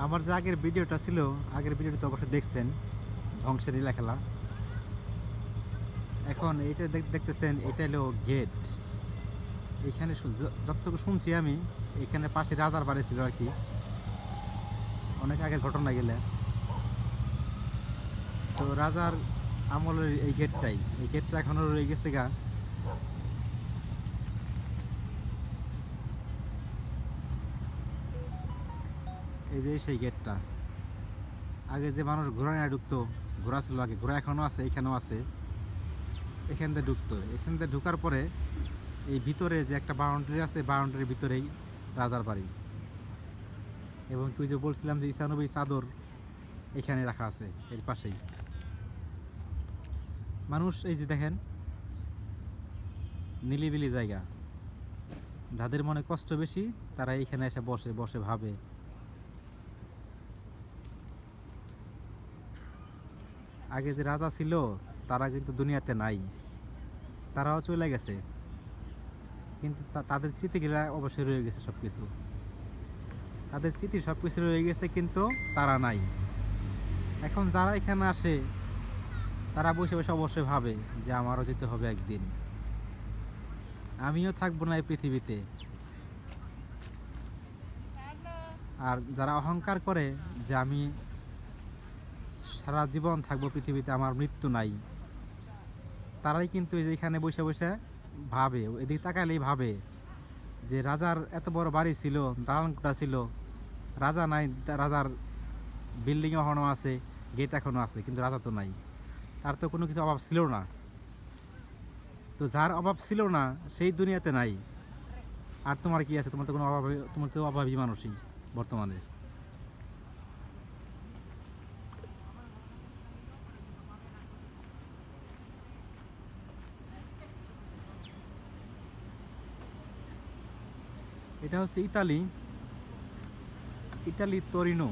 আমার যে আগের ভিডিওটা ছিল, আগের ভিডিওটা তো অবশ্যই দেখছেন, ধ্বংসের লীলা খেলা। এখন এটা দেখ- দেখতেছেন, এটা হলো গেট। এখানে যতটুকু শুনছি আমি, এখানে পাশে রাজার বাড়ি ছিল আর কি। অনেক আগের ঘটনা গেলে। তো রাজার আমলের এই গেটটাই। এই গেটটা এখনও রয়ে গেছে গা। এই যে সেই গেটটা। আগে যে মানুষ ঘোড়া নিয়ে ঢুকতো, ঘোড়া ছিল আগে, ঘোড়া এখনও আছে, এখানেও আছে। এখান দিয়ে ঢুকতো। এখান দিয়ে ঢুকার পরে এই ভিতরে যে একটা বাউন্ডারি আছে বাউন্ডারির ভিতরেই রাজার বাড়ি। এবং তুই যে বলছিলাম যে ইসানবী চাদর এখানে রাখা আছে, এর পাশেই। মানুষ, এই যে দেখেন, নিলিবিলি জায়গা। যাদের মনে কষ্ট বেশি, তারা এইখানে এসে বসে বসে ভাবে। আগে যে রাজা ছিল, তারা কিন্তু দুনিয়াতে নাই। তারাও চলে গেছে। কিন্তু তাদের স্মৃতিগুলা অবশ্যই রয়ে গেছে সব কিছু তাদের স্মৃতি সব কিছু রয়ে গেছে, কিন্তু তারা নাই। এখন যারা এখানে আসে, তারা বসে বসে অবশ্যই ভাবে যে আমারও যেতে হবে একদিন। আমিও থাকব না এই পৃথিবীতে। আর যারা অহংকার করে যে আমি সারা জীবন থাকব পৃথিবীতে, আমার মৃত্যু নাই। তারাই কিন্তু এই যে এখানে বসে বসে ভাবে, এদিকে তাকালেই ভাবে যে রাজার এত বড় বাড়ি ছিল দালানকোটা ছিল, রাজা নাই, রাজার বিল্ডিং এখনও আছে গেট এখনও আছে, কিন্তু রাজা তো নাই। তার তো কোনো কিছু অভাব ছিল না। তো যার অভাব ছিল না, সেই দুনিয়াতে নাই। আর তোমার কি আছে? তোমার তো কোনো অভাব তোমার তো অভাবী মানুষই বর্তমানে। এটা হচ্ছে ইতালি। Italy Torino.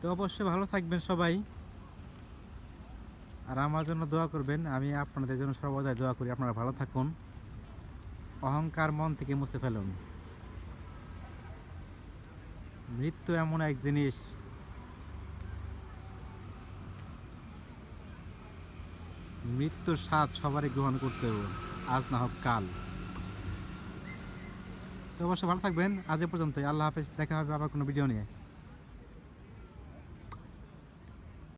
তো অবশ্যই ভালো থাকবেন সবাই। আর আমার জন্য দোয়া করবেন, আমি আপনাদের জন্য সর্বদাই দোয়া করি, আপনারা ভালো থাকুন। অহংকার মন থেকে মুছে ফেলুন। মৃত্যু এমন এক জিনিস। মৃত্যুর স্বাদ সবারই গ্রহণ করতে হবে, আজ না হোক কাল। তো অবশ্যই ভালো থাকবেন, আজ এ পর্যন্তই। আল্লাহ হাফেজ, দেখা হবে আবার কোনো ভিডিও নিয়ে।